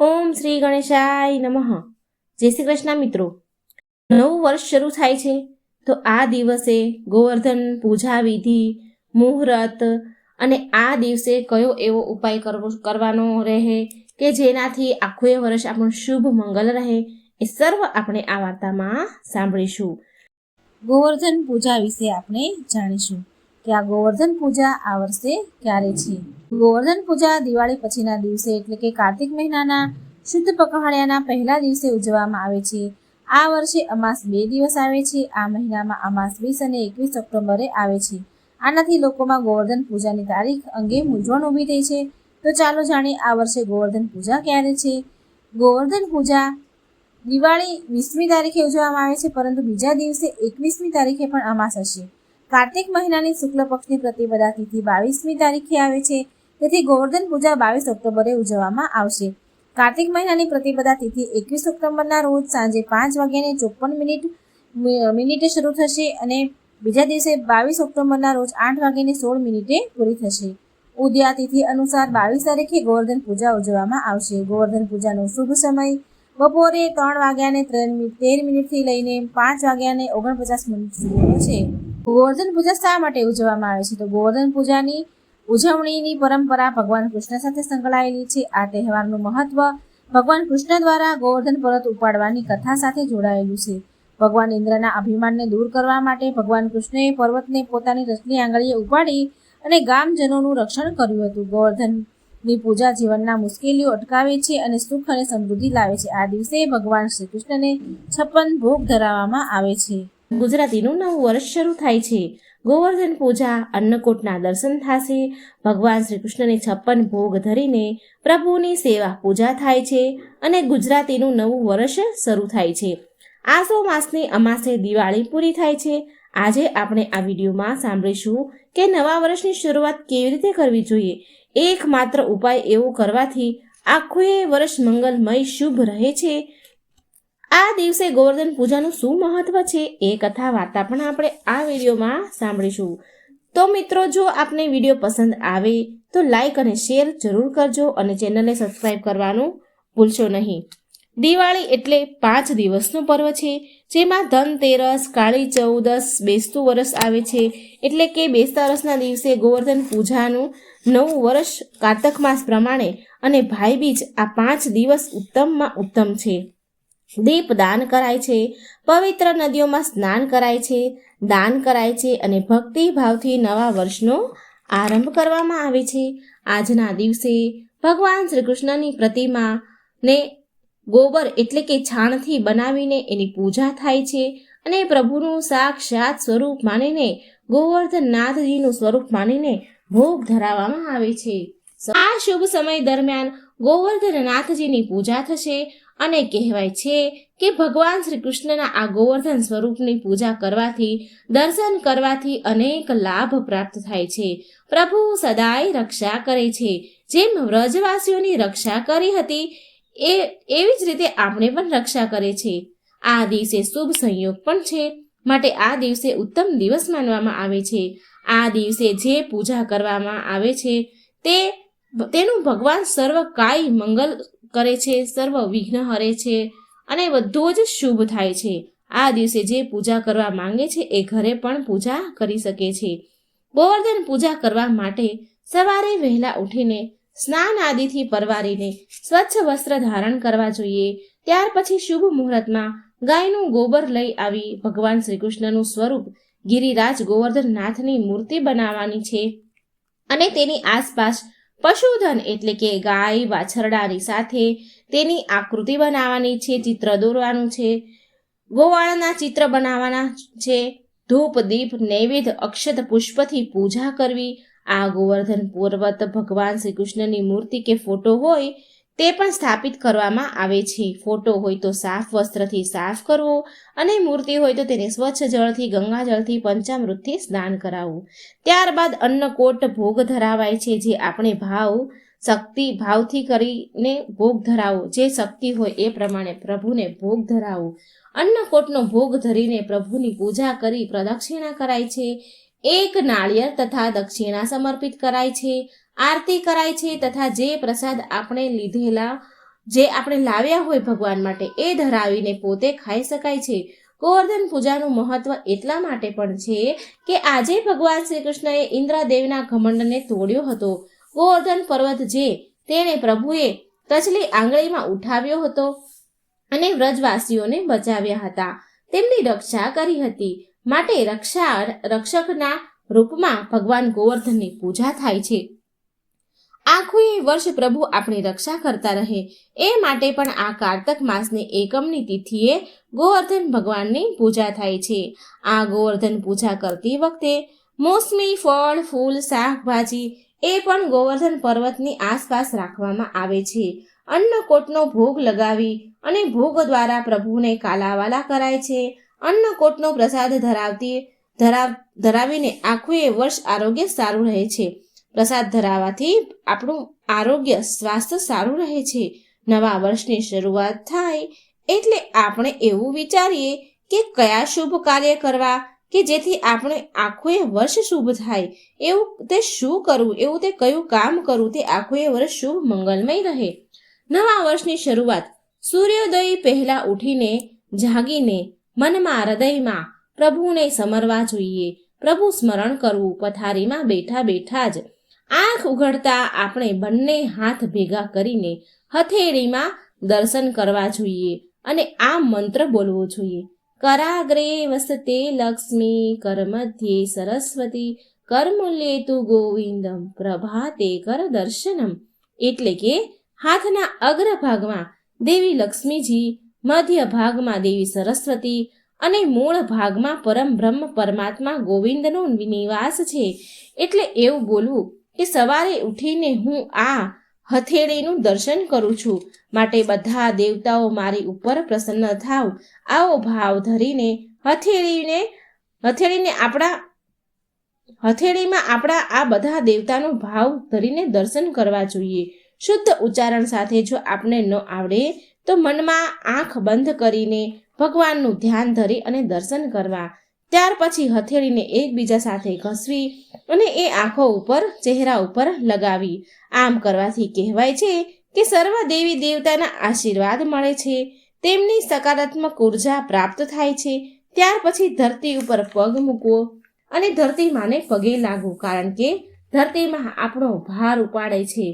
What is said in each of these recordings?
ઓમ શ્રી ગણેશાય નમઃ. જય શ્રી કૃષ્ણ મિત્રો. નવું વર્ષ શરૂ થાય છે, તો આ દિવસે ગોવર્ધન પૂજા વિધિ મુહૂર્ત અને આ દિવસે કયો એવો ઉપાય કરવો, કરવાનો રહે કે જેનાથી આખું એ વર્ષ આપણું શુભ મંગલ રહે, એ સર્વ આપણે આ વાર્તામાં સાંભળીશું. ગોવર્ધન પૂજા વિશે આપણે જાણીશું. કે આ ગોવર્ધન પૂજા આ વર્ષે ક્યારે છે? ગોવર્ધન પૂજા દિવાળી પછીના દિવસે એટલે કે કાર્તિક મહિનાના શુદ્ધ પખવાડિયાના પહેલા દિવસે ઉજવવામાં આવે છે. આ વર્ષે અમાસ બે દિવસ આવે છે. આ મહિનામાં અમાસ વીસ અને એકવીસ ઓક્ટોબરે આવે છે. આનાથી લોકોમાં ગોવર્ધન પૂજાની તારીખ અંગે મૂંઝવણ ઊભી થઈ છે. તો ચાલો જાણીએ આ વર્ષે ગોવર્ધન પૂજા ક્યારે છે? ગોવર્ધન પૂજા દિવાળી વીસમી તારીખે ઉજવવામાં આવે છે, પરંતુ બીજા દિવસે એકવીસમી તારીખે પણ અમાસ હશે. કાર્તિક મહિનાની શુક્લ પક્ષની પ્રતિપદા તિથિ બાવીસમી તારીખે આવે છે. તેથી ગોવર્ધન પૂજા બાવીસ ઓક્ટોબરે ઉજવવામાં આવશે. કાર્તિક મહિનાની પ્રતિપદા તિથિ એકવીસ ઓક્ટોબરના રોજ સાંજે પાંચ વાગ્યાને ચોપન મિનિટ મિનિટે શરૂ થશે અને બીજા દિવસે બાવીસ ઓક્ટોબરના રોજ આઠ વાગ્યાને સોળ મિનિટે પૂરી થશે. ઉદયા તિથિ અનુસાર બાવીસ તારીખે ગોવર્ધન પૂજા ઉજવવામાં આવશે. ગોવર્ધન પૂજાનો શુભ સમય બપોરે ત્રણ વાગ્યાને તેર મિનિટથી લઈને પાંચ વાગ્યાને ઓગણપચાસ મિનિટ સુધી છે. ગોવર્ધન પૂજા શા માટે ઉજવવામાં આવે છે? તો ગોવર્ધન પૂજાની ઉજવણીની પરંપરા ભગવાન કૃષ્ણ સાથે સંકળાયેલી છે. આ તહેવારનું મહત્વ ભગવાન કૃષ્ણ દ્વારા ગોવર્ધન પર્વત ઉપાડવાની કથા સાથે જોડાયેલું છે. ભગવાન ઇન્દ્રના અભિમાનને દૂર કરવા માટે ભગવાન કૃષ્ણએ પર્વતને પોતાની રસની આંગળીએ ઉપાડી અને ગામજનોનું રક્ષણ કર્યું હતું. ગોવર્ધનની પૂજા જીવનના મુશ્કેલીઓ અટકાવે છે અને સુખ અને સમૃદ્ધિ લાવે છે. આ દિવસે ભગવાન શ્રી કૃષ્ણને છપ્પન ભોગ ધરાવવામાં આવે છે. ગુજરાતીનું નવું વર્ષ શરૂ થાય છે. ગોવર્ધન પૂજા, અન્નકૂટના દર્શન થશે. ભગવાન શ્રી કૃષ્ણને છપ્પન ભોગ ધરીને પ્રભુની સેવા પૂજા થાય છે અને ગુજરાતીનું નવું વર્ષ શરૂ થાય છે. આસો માસની અમાસે દિવાળી પૂરી થાય છે. આજે આપણે આ વિડીયોમાં સાંભળીશું કે નવા વર્ષની શરૂઆત કેવી રીતે કરવી જોઈએ. એકમાત્ર ઉપાય એવો કરવાથી આખું વર્ષ મંગલમય શુભ રહે છે. આ દિવસે ગોવર્ધન પૂજાનું શું મહત્વ છે એ કથા વાર્તા પણ આપણે આ વિડીયોમાં સાંભળીશું. તો મિત્રો, જો આપને વીડિયો પસંદ આવે, તો લાઈક અને શેર જરૂર કરજો અને ચેનલને સબસ્ક્રાઈબ કરવાનું ભૂલશો નહીં. દિવાળી એટલે પાંચ દિવસનું પર્વ છે, જેમાં ધનતેરસ કાળી, ચૌદસ, બેસતું વરસ આવે છે. એટલે કે બેસતા વરસના દિવસે ગોવર્ધન પૂજાનું નવું વર્ષ કારતક માસ પ્રમાણે અને ભાઈબીજ આ પાંચ દિવસ ઉત્તમમાં ઉત્તમ છે. દીપ દાન કરાય છે, પવિત્ર નદીઓમાં સ્નાન કરાય છે, દાન કરાય છે અને ભક્તિભાવથી નવા વર્ષનો આરંભ કરવામાં આવે છે. આજના દિવસે ભગવાન શ્રી કૃષ્ણની પ્રતિમાને ગોબર એટલે કે છાણથી બનાવીને એની પૂજા થાય છે અને પ્રભુનું સાક્ષાત સ્વરૂપ માનીને ગોવર્ધનનાથજીનું સ્વરૂપ માનીને ભોગ ધરાવવામાં આવે છે. આ શુભ સમય દરમિયાન ગોવર્ધનનાથજીની પૂજા થશે અને કહેવાય છે કે ભગવાન શ્રી કૃષ્ણના આ ગોવર્ધન સ્વરૂપની પૂજા કરવાથી, દર્શન કરવાથી અનેક લાભ પ્રાપ્ત થાય છે. પ્રભુ સદાય રક્ષા કરે છે. જેમ વ્રજવાસીઓની રક્ષા કરી હતી, એ, એવી જ રીતે આપણે પણ રક્ષા કરે છે. આ દિવસે શુભ સંયોગ પણ છે. માટે આ દિવસે ઉત્તમ દિવસ માનવામાં આવે છે. આ દિવસે જે પૂજા કરવામાં આવે છે, તે તેનું ભગવાન સર્વ કાય મંગલ કરે છે, સર્વ વિઘ્ન હરે છે અને બધું જ શુભ થાય છે. આ દિવસે જે પૂજા કરવા માંગે છે એ ઘરે પણ પૂજા કરી શકે છે. ગોવર્ધન પૂજા કરવા માટે સવારે વહેલા ઉઠીને સ્નાન આદિથી પરવારીને સ્વચ્છ વસ્ત્ર ધારણ કરવા જોઈએ. ત્યાર પછી શુભ મુહૂર્તમાં ગાયનું ગોબર લઈ આવી ભગવાન શ્રી કૃષ્ણનું સ્વરૂપ ગિરિરાજ ગોવર્ધન નાથની મૂર્તિ બનાવવાની છે અને તેની આસપાસ પશુધન એટલે કે ગાય વાછરડાની સાથે તેની આકૃતિ બનાવવાની છે, ચિત્ર દોરવાનું છે. ગોવાળાના ચિત્ર બનાવવાના છે. ધૂપ, દીપ, નૈવેદ્ય, અક્ષત, પુષ્પથી પૂજા કરવી. આ ગોવર્ધન પર્વત ભગવાન શ્રી કૃષ્ણની મૂર્તિ કે ફોટો હોય તે પણ સ્થાપિત કરવામાં આવે છે. ફોટો હોય તો સાફ વસ્ત્રથી સાફ કરવો અને મૂર્તિ હોય તો તેને સ્વચ્છ જળથી ગંગાજળથી પંચામૃતથી સ્નાન કરાવવું. ત્યારબાદ અન્નકોટ ભોગ ધરાવાય છે, જે આપણે ભાવ, શક્તિ, ભાવથી કરીને ભોગ ધરાવો. જે શક્તિ હોય એ પ્રમાણે પ્રભુને ભોગ ધરાવો. અન્નકોટનો ભોગ ધરીને પ્રભુની પૂજા કરી પ્રદક્ષિણા કરાય છે. એક નાળિયેર તથા દક્ષિણા સમર્પિત કરાય છે. આરતી કરાય છે તથા જે પ્રસાદ આપણે લીધેલા, જે આપણે લાવ્યા હોય ભગવાન માટે, એ ધરાવીને પોતે ખાઈ શકાય છે. ગોવર્ધન પૂજાનું મહત્વ એટલા માટે પણ છે કે આજે ભગવાન શ્રી કૃષ્ણએ ઇન્દ્રદેવના ઘમંડને તોડ્યો હતો. ગોવર્ધન પર્વત જે તેણે પ્રભુએ તજલી આંગળીમાં ઉઠાવ્યો હતો અને વ્રજવાસીઓને બચાવ્યા હતા. તેમની રક્ષા કરી હતી. માટે રક્ષા, રક્ષકના રૂપમાં ભગવાન ગોવર્ધનની પૂજા થાય છે. આખું એ વર્ષ પ્રભુ આપણી રક્ષા કરતા રહે. એ માટે પણ આ કારતક માસની એકમની તિથિએ ગોવર્ધન ભગવાનની પૂજા થાય છે. આ ગોવર્ધન પૂજા કરતી વખતે મોસમી ફળ, ફૂલ, શાકભાજી એ પણ ગોવર્ધન પર્વતની આસપાસ રાખવામાં આવે છે. અન્નકોટનો ભોગ લગાવી અને ભોગ દ્વારા પ્રભુને કાલાવાલા કરાય છે. અન્નકોટનો પ્રસાદ ધરાવતી, ધરાવ, ધરાવીને આખું એ વર્ષ આરોગ્ય સારું રહે છે. પ્રસાદ ધરાવવાથી આપણું આરોગ્ય, સ્વાસ્થ્ય સારું રહે છે. નવા વર્ષની શરૂઆત થાય એટલે આપણે એવું વિચારીએ કે કયા શુભ કાર્ય કરવા કે જેથી આપણે આખું એ વર્ષ શુભ થાય. એવું તે શું કરવું, એવું તે કયું કામ કરવું, તે આખું એ વર્ષ શુભ મંગલમય રહે. નવા વર્ષની શરૂઆત, સૂર્યોદય પહેલા ઉઠીને જાગીને મનમાં હૃદયમાં પ્રભુને સમરવા જોઈએ. પ્રભુ સ્મરણ કરવું, પથારીમાં બેઠા બેઠા જ આંખ ઉઘડતા આપણે બંને હાથ ભેગા કરીને હથેળીમાં દર્શન કરવા જોઈએ અને આ મંત્ર બોલવો જોઈએ. કરાગ્રે વસતે લક્ષ્મી કરમધ્યે સરસ્વતી, કરમૂલ્યે તુ ગોવિંદમ, પ્રભાતે કર દર્શનમ. એટલે કે હાથના અગ્ર ભાગમાં દેવી લક્ષ્મીજી, મધ્ય ભાગમાં દેવી સરસ્વતી અને મૂળ ભાગમાં પરમ બ્રહ્મ પરમાત્મા ગોવિંદનો નિવાસ છે. એટલે એવું બોલવું કે સવારે ઉઠીને હું આ હથેળીનું દર્શન કરું છું. માટે બધા દેવતાઓ મારી ઉપર પ્રસન્ન થાવ. આવો ભાવ ધરીને હથેળીને હથેળીને આપણા, હથેળીમાં આપણા આ બધા દેવતાનો ભાવ ધરીને દર્શન કરવા જોઈએ. શુદ્ધ ઉચ્ચારણ સાથે જો આપણે ન આવડે, તો મનમાં આંખ બંધ કરીને ભગવાનનું ધ્યાન ધરી અને દર્શન કરવા. ત્યાર પછી હથેળીને એકબીજા સાથે ઘસવી અને એ આંખો ઉપર, ચહેરા ઉપર લગાવી. આમ કરવાથી કહેવાય છે કે સર્વ દેવી દેવતાના આશીર્વાદ મળે છે. તેમની સકારાત્મક ઊર્જા પ્રાપ્ત થાય છે. ત્યાર પછી ધરતી ઉપર પગ મૂકવો અને ધરતી માને પગે લાગવું, કારણ કે ધરતીમાં આપણો ભાર ઉપાડે છે.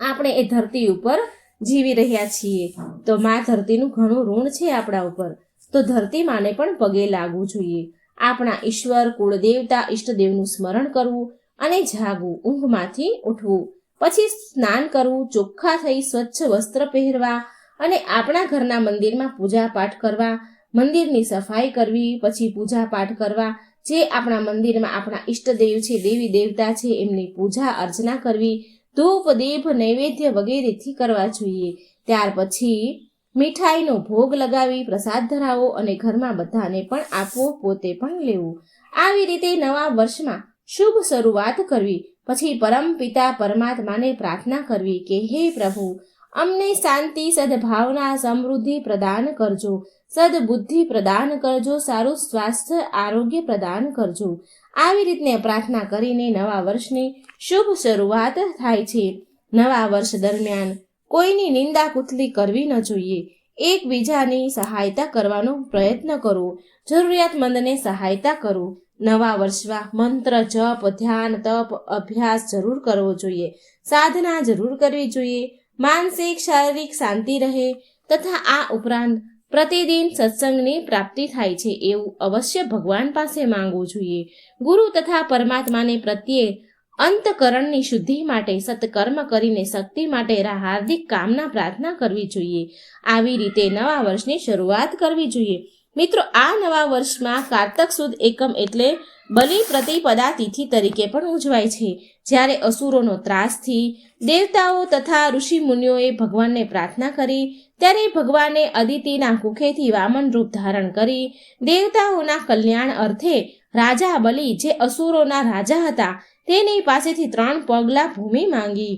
આપણે એ ધરતી ઉપર જીવી રહ્યા છીએ. તો મા ધરતીનું ઘણું ઋણ છે આપણા ઉપર. તો ધરતી માને પણ પગે લાગવું જોઈએ. આપણા ઈશ્વર, કુળદેવતા ઈષ્ટદેવનું સ્મરણ કરવું અને જાગવું, ઊંઘમાંથી ઉઠવું. પછી સ્નાન કરવું, ચોખ્ખા થઈ સ્વચ્છ વસ્ત્ર પહેરવા અને આપણા ઘરના મંદિરમાં પૂજા પાઠ કરવા, મંદિરની સફાઈ કરવી, પછી પૂજા પાઠ કરવા, જે આપણા મંદિરમાં આપણા ઈષ્ટદેવ છે, દેવી દેવતા છે, એમની પૂજા અર્ચના કરવી, ધૂપ, દીપ, નૈવેદ્ય વગેરેથી કરવા જોઈએ. ત્યાર પછી મીઠાઈનો ભોગ લગાવી, પ્રસાદ ધરાવો અને ઘરમાં બધાને પણ આપવો પોતે પણ લેવું. આવી રીતે નવા વર્ષમાં શુભ શરૂઆત કરવી, પછી પરમ પિતા પરમાત્માને પ્રાર્થના કરવી કે, હે પ્રભુ, અમને શાંતિ, સદભાવના, સમૃદ્ધિ પ્રદાન કરજો. સદબુદ્ધિ પ્રદાન કરજો, સારું સ્વાસ્થ્ય, આરોગ્ય પ્રદાન કરજો. આવી રીતને પ્રાર્થના કરીને નવા વર્ષની શુભ શરૂઆત થાય છે. નવા વર્ષ દરમિયાન કોઈની નિંદા કુતલી કરવી ન જોઈએ. એકબીજાની સહાયતા કરવાનો પ્રયત્ન કરવો જરૂરિયાતમંદને સહાયતા કરો. નવા વર્ષમાં મંત્ર, જપ, ધ્યાન, તપ, અભ્યાસ જરૂર કરવો જોઈએ. સાધના જરૂર કરવી જોઈએ. માનસિક, શારીરિક શાંતિ રહે તથા આ ઉપરાંત પ્રતિદિન સત્સંગની પ્રાપ્તિ થાય છે એવું અવશ્ય ભગવાન પાસે માંગવું જોઈએ. ગુરુ તથા પરમાત્માને પ્રત્યે અંતકરણની શુદ્ધિ માટે, સત્કર્મ કરીને શક્તિ માટે હાર્દિક કામના પ્રાર્થના કરવી જોઈએ. આવી રીતે નવા વર્ષની શરૂઆત કરવી જોઈએ. મિત્રો, આ નવા વર્ષમાં કારતક સુદ એકમ એટલે બલિ પ્રતિપદા તિથિ તરીકે પણ ઉજવાય છે. જ્યારે અસુરોનો ત્રાસથી દેવતાઓ તથા ઋષિ મુનિઓએ ભગવાનને પ્રાર્થના કરી, ત્યારે ભગવાને અદિતિના કુખેથી વામન રૂપ ધારણ કરી, દેવતાઓના કલ્યાણ અર્થે રાજા બલિ જે અસુરોના રાજા હતા તેની પાસેથી ત્રણ પગલા ભૂમિ માંગી.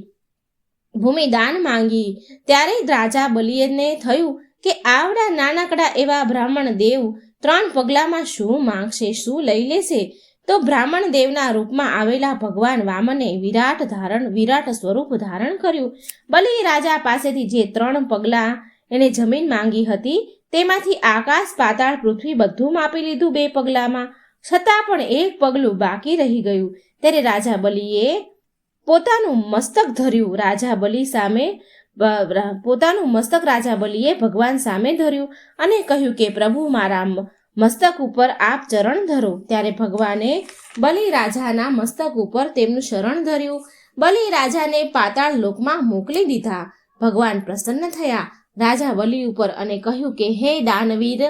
ભૂમિ દાન માંગી. ત્યારે રાજા બલિયને થયું કે આવડા નાનકડા એવા બ્રાહ્મણ દેવ ત્રણ પગલામાં શું માંગશે, શું લઈ લેશે? તો બ્રાહ્મણ દેવના રૂપમાં આવેલા ભગવાન વામને વિરાટ ધારણ, વિરાટ સ્વરૂપ ધારણ કર્યું. બલિ રાજા પાસેથી જે ત્રણ પગલાં એણે જમીન માંગી હતી, તેમાંથી આકાશ, પાતાળ, પૃથ્વી બધું માપી લીધું બે પગલામાં. છતાં પણ એક પગલું બાકી રહી ગયું. ત્યારે રાજા બલિએ પોતાનું મસ્તક ધર્યું. રાજા બલિ સામે પોતાનું મસ્તક રાજા બલિએ ભગવાન સામે ધર્યું અને કહ્યું કે, પ્રભુ, મારા મસ્તક ઉપર આપ ચરણ ધરો. ત્યારે ભગવાને બલિ રાજાના મસ્તક ઉપર તેમનું શરણ ધર્યું. બલિ રાજાને પાતાળ લોકમાં મોકલી દીધા. ભગવાન પ્રસન્ન થયા. રાજા બલિ ઉપર અને કહ્યું કે, હે દાનવીર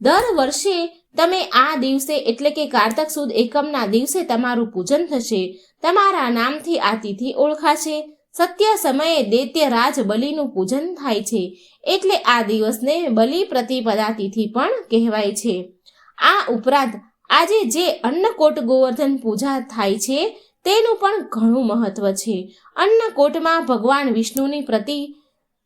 દર વર્ષે તમે આ દિવસે એટલે કે કારતક સુદ એકમના દિવસે તમારું પૂજન થશે. તમારા નામથી આ તિથિ ઓળખાશે. સત્ય સમયે દૈત્ય રાજ બલિનું પૂજન થાય છે. એટલે આ દિવસને બલિ પ્રતિપદા તિથિ પણ કહેવાય છે. આ ઉપરાંત આજે જે અન્નકોટ ગોવર્ધન પૂજા થાય છે, તેનું પણ ઘણું મહત્વ છે. અન્નકોટમાં ભગવાન વિષ્ણુની પ્રતિ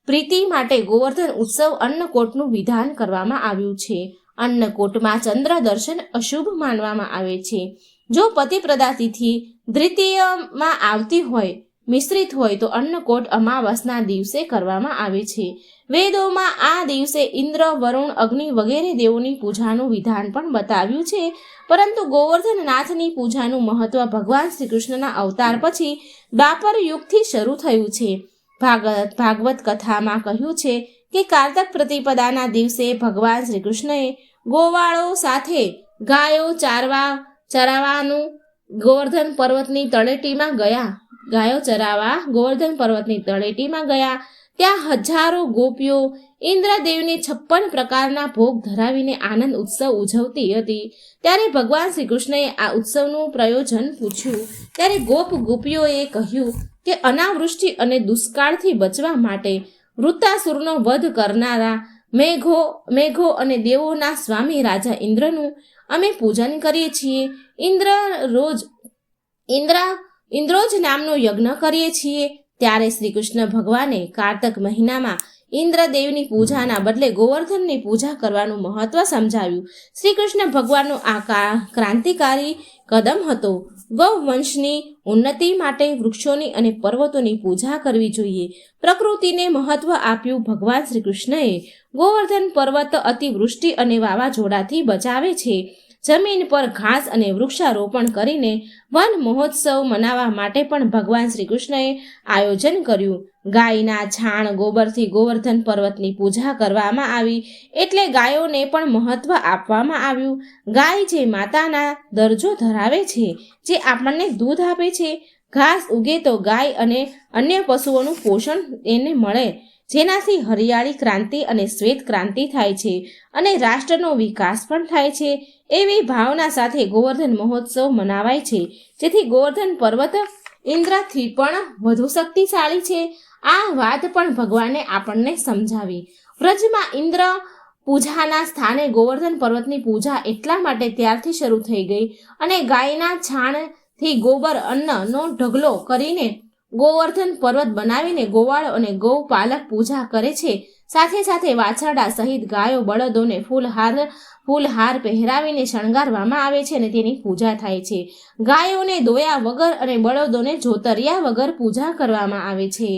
પ્રીતિ માટે ગોવર્ધન ઉત્સવ અન્નકોટનું વિધાન કરવામાં આવ્યું છે. અન્નકોટમાં ચંદ્ર દર્શન અશુભ માનવામાં આવે છે. જો પતિપ્રદા તિથિ દ્વિતીયમાં આવતી હોય, મિશ્રિત હોય, તો અન્નકોટ અમાવાસના દિવસે કરવામાં આવે છે. વેદોમાં આ દિવસે ઇન્દ્ર, વરુણ, અગ્નિ વગેરે દેવોની પૂજાનું વિધાન પણ બતાવ્યું છે. પરંતુ ગોવર્ધન નાથની પૂજાનું મહત્વ ભગવાન શ્રી કૃષ્ણના અવતાર પછી બાપર યુગથી શરૂ થયું છે. ભાગવત ભાગવત કથામાં કહ્યું છે કે કાર્તક પ્રતિપદાના દિવસે ભગવાન શ્રી કૃષ્ણએ ગોવાળો સાથે ગાયો ચારવા, ચરાવવાનું ગોવર્ધન પર્વતની તળેટીમાં ગયા. ગાયો ચરાવવા, ગોવર્ધન પર્વતની તળેટીમાં ગયા. ત્યાં હજારો ગોપીઓ ઇન્દ્રદેવને છપ્પન પ્રકારના ભોગ ધરાવીને આનંદ ઉત્સવ ઉજવતી હતી. ત્યારે ભગવાન શ્રી કૃષ્ણએ આ ઉત્સવનું પ્રયોજન પૂછ્યું. ત્યારે ગોપ ગોપીઓએ કહ્યું કે અનાવૃષ્ટિ અને દુષ્કાળથી બચવા માટે વૃત્તાસુરનો વધ કરનારા મેઘો મેઘો અને દેવોના સ્વામી રાજા ઇન્દ્રનું અમે પૂજન કરીએ છીએ. ઇન્દ્ર રોજ, ઇન્દ્ર, ઇન્દ્રોજ નામનો યજ્ઞ કરીએ છીએ. ત્યારે શ્રી કૃષ્ણ ભગવાને કારતક મહિનામાં ઇન્દ્રદેવની પૂજાના બદલે ગોવર્ધનની પૂજા કરવાનું મહત્વ સમજાવ્યું. શ્રી કૃષ્ણ ભગવાનનો આ ક્રાંતિકારી કદમ હતો. ગૌવંશની ઉન્નતિ માટે વૃક્ષોની અને પર્વતોની પૂજા કરવી જોઈએ. પ્રકૃતિને મહત્વ આપ્યું ભગવાન શ્રી કૃષ્ણએ. ગોવર્ધન પર્વત અતિવૃષ્ટિ અને વાવાઝોડાથી બચાવે છે. જમીન પર ઘાસ અને વૃક્ષારોપણ કરીને વન મહોત્સવ મનાવવા માટે પણ ભગવાન શ્રી કૃષ્ણએ આયોજન કર્યું. ગાયના છાણ, ગોબરથી ગોવર્ધન પર્વતની પૂજા કરવામાં આવી એટલે ગાયોને પણ મહત્વ આપવામાં આવ્યું. ગાય જે માતાના દરજ્જો ધરાવે છે, જે આપણને દૂધ આપે છે. ઘાસ ઉગે તો ગાય અને અન્ય પશુઓનું પોષણ એને મળે. જેનાથી હરિયાળી ક્રાંતિ અને શ્વેત ક્રાંતિ થાય છે અને રાષ્ટ્રનો વિકાસ પણ થાય છે. એવી ભાવના સાથે ગોવર્ધન મહોત્સવ મનાવાય છે. જેથી ગોવર્ધન પર્વત ઇન્દ્રથી પણ વધુ શક્તિશાળી છે. આ વાત પણ ભગવાને આપણને સમજાવી. વ્રજમાં ઇન્દ્ર પૂજાના સ્થાને ગોવર્ધન પર્વતની પૂજા એટલા માટે ત્યારથી શરૂ થઈ ગઈ અને ગાયના છાણથી ગોબર અન્નનો ઢગલો કરીને ગોવર્ધન પર્વત બનાવીને ગોવાળ અને ગૌપાલક પૂજા કરે છે. સાથે સાથે વાછરડા સહિત ગાયો, બળદોને ફૂલહાર ફૂલહાર પહેરાવીને શણગારવામાં આવે છે અને તેની પૂજા થાય છે. ગાયોને દોયા વગર અને બળદોને જોતર્યા વગર પૂજા કરવામાં આવે છે.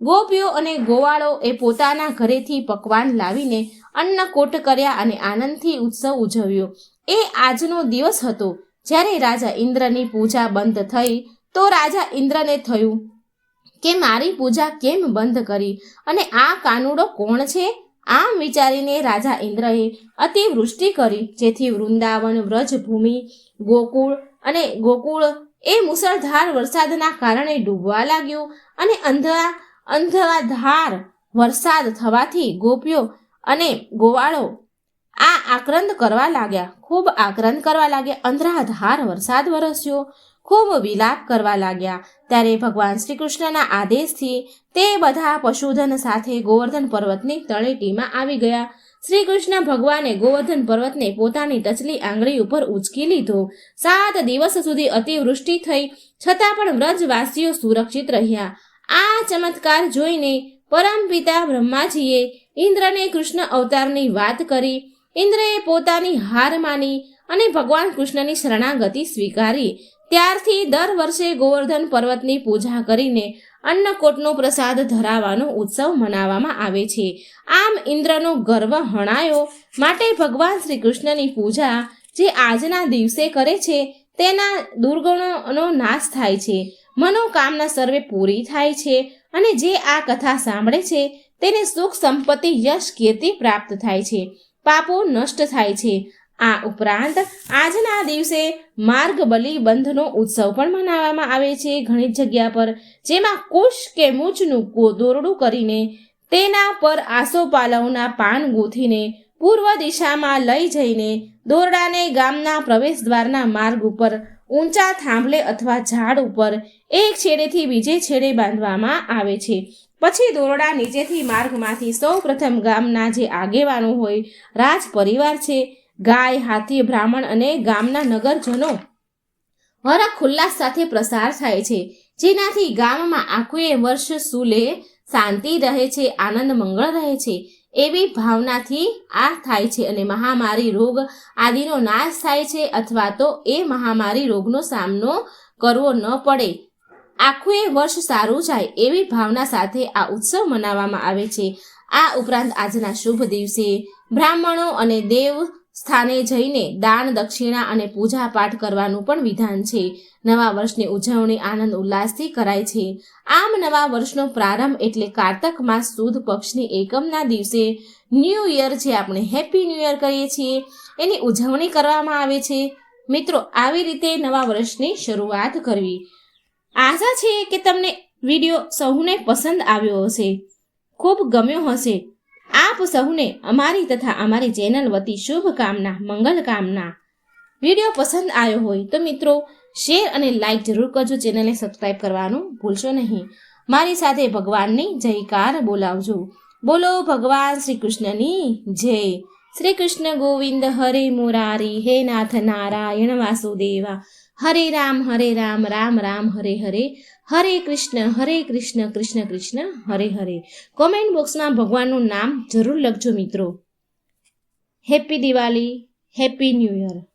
ગોપીઓ અને ગોવાળો એ પોતાના ઘરેથી પકવાન લાવીને અન્નકોટ કર્યા અને આનંદથી ઉત્સવ ઉજવ્યો. એ આજનો દિવસ હતો. જ્યારે રાજા ઇન્દ્રની પૂજા બંધ થઈ, તો રાજા ઇન્દ્રને થયું કે મારી પૂજા કેમ બંધ કરી? અને આ કાનુડો કોણ છે? આમ વિચારીને રાજા ઇન્દ્રએ અતિવૃષ્ટિ કરી, જેથી વૃંદાવન, વ્રજભૂમિ, ગોકુળ અને ગોકુળ એ મુસળધાર વરસાદના કારણે ડૂબવા લાગ્યું અને અંધા અંધાધાર વરસાદ થવાથી ગોપીઓ અને ગોવાળો આ આક્રંદ કરવા લાગ્યા. ખૂબ આક્રંદ કરવા લાગ્યા. અંધરાધાર વરસાદ વરસ્યો. ખૂબ વિલાપ કરવા લાગ્યા. ત્યારે ભગવાન શ્રી કૃષ્ણના આદેશથી તે બધા પશુધન સાથે ગોવર્ધન પર્વતની તળેટીમાં આવી ગયા. શ્રી કૃષ્ણ ભગવાને ગોવર્ધન પર્વતને પોતાની ટચલી આંગળી ઉપર ઉચકી લીધો. સાત દિવસ સુધી અતિવૃષ્ટિ થઈ, છતાં પણ વ્રજવાસીઓ સુરક્ષિત રહ્યા. આ ચમત્કાર જોઈને પરમપિતા બ્રહ્માજીએ ઇન્દ્રને કૃષ્ણ અવતારની વાત કરી. ઇન્દ્રએ પોતાની હાર માની અને ભગવાન કૃષ્ણની શરણાગતિ સ્વીકારી. ત્યારથી દર વર્ષે ગોવર્ધન પર્વતની પૂજા કરીને અન્નકોટનો પ્રસાદ ધરાવવાનો ઉત્સવ મનાવવામાં આવે છે. આમ ઇન્દ્રનો ગર્વ હણાયો માટે ભગવાન શ્રી કૃષ્ણની પૂજા જે આજના દિવસે કરે છે તેના દુર્ગણોનો નાશ થાય છે. મનોકામના સર્વે પૂરી થાય છે અને જે આ કથા સાંભળે છે તેને સુખ સંપત્તિ યશ કીર્તિ પ્રાપ્ત થાય છે. પાપો નષ્ટ થાય છે. આ ઉપરાંત આજના દિવસે માર્ગ બલિ બંધનો ઉત્સવ પણ મનાવવામાં આવે છે ઘણી જગ્યા પર, જેમાં કુશ કે મૂછનું દોરડું કરીને તેના પર આસોપાલવના પાન ગૂંથીને પૂર્વ દિશામાં લઈ જઈને દોરડાને ગામના પ્રવેશ દ્વારના માર્ગ ઉપર, ઊંચા થાંભલે અથવા ઝાડ ઉપર એક છેડેથી બીજે છેડે બાંધવામાં આવે છે. પછી દોરડા નીચેથી માર્ગમાંથી સૌ પ્રથમ ગામના જે આગેવાનો હોય, રાજ પરિવાર છે ગાય, હાથી, બ્રાહ્મણ અને ગામના નગરજનો હરખ ખુલ્લાસ સાથે પ્રસાર થાય છે. જેનાથી ગામમાં આખું એ વર્ષ સુલે શાંતિ રહે છે, આનંદ મંગળ રહે છે, એવી ભાવનાથી આ થાય છે અને મહામારી રોગ આદિનો નાશ થાય છે અથવા તો એ મહામારી રોગનો સામનો કરવો ન પડે. આખું એ વર્ષ સારું જાય એવી ભાવના સાથે આ ઉત્સવ મનાવવામાં આવે છે. આ ઉપરાંત આજના શુભ દિવસે બ્રાહ્મણો અને દેવ સ્થાને જઈને દાન, દક્ષિણા અને પૂજા પાઠ કરવાનું પણ વિધાન છે. નવા વર્ષની ઉજવણી આનંદ ઉલ્લાસથી કરાય છે. આમ નવા વર્ષનો પ્રારંભ એટલે કારતક માસ સુદ પક્ષની એકમના દિવસે ન્યૂ યર જે આપણે હેપી ન્યૂ યર કહીએ છીએ, એની ઉજવણી કરવામાં આવે છે. મિત્રો, આવી રીતે નવા વર્ષની શરૂઆત કરવી. આશા છે કે તમને વીડિયો સૌને પસંદ આવ્યો હશે. ખૂબ ગમ્યો હશે. આપ સૌને અમારી તથા અમારી ચેનલ વતી શુભકામના મંગલ કામના. વીડિયો પસંદ આવ્યો હોય તો મિત્રો, શેર અને લાઇક જરૂર કરજો, ચેનલને સબસ્ક્રાઇબ કરવાનું ભૂલશો નહીં. મારી સાથે ભગવાનની જયકાર બોલાવજો. બોલો ભગવાન શ્રી કૃષ્ણની જય. શ્રી કૃષ્ણ ગોવિંદ હરે મુરારી, હે નાથ નારાયણ વાસુદેવા. હરે રામ હરે રામ રામ રામ, હરે હરે. હરે કૃષ્ણ હરે કૃષ્ણ કૃષ્ણ કૃષ્ણ, હરે હરે. કોમેન્ટ બોક્સમાં ભગવાનનું નામ જરૂર લખજો મિત્રો. Happy Diwali happy new year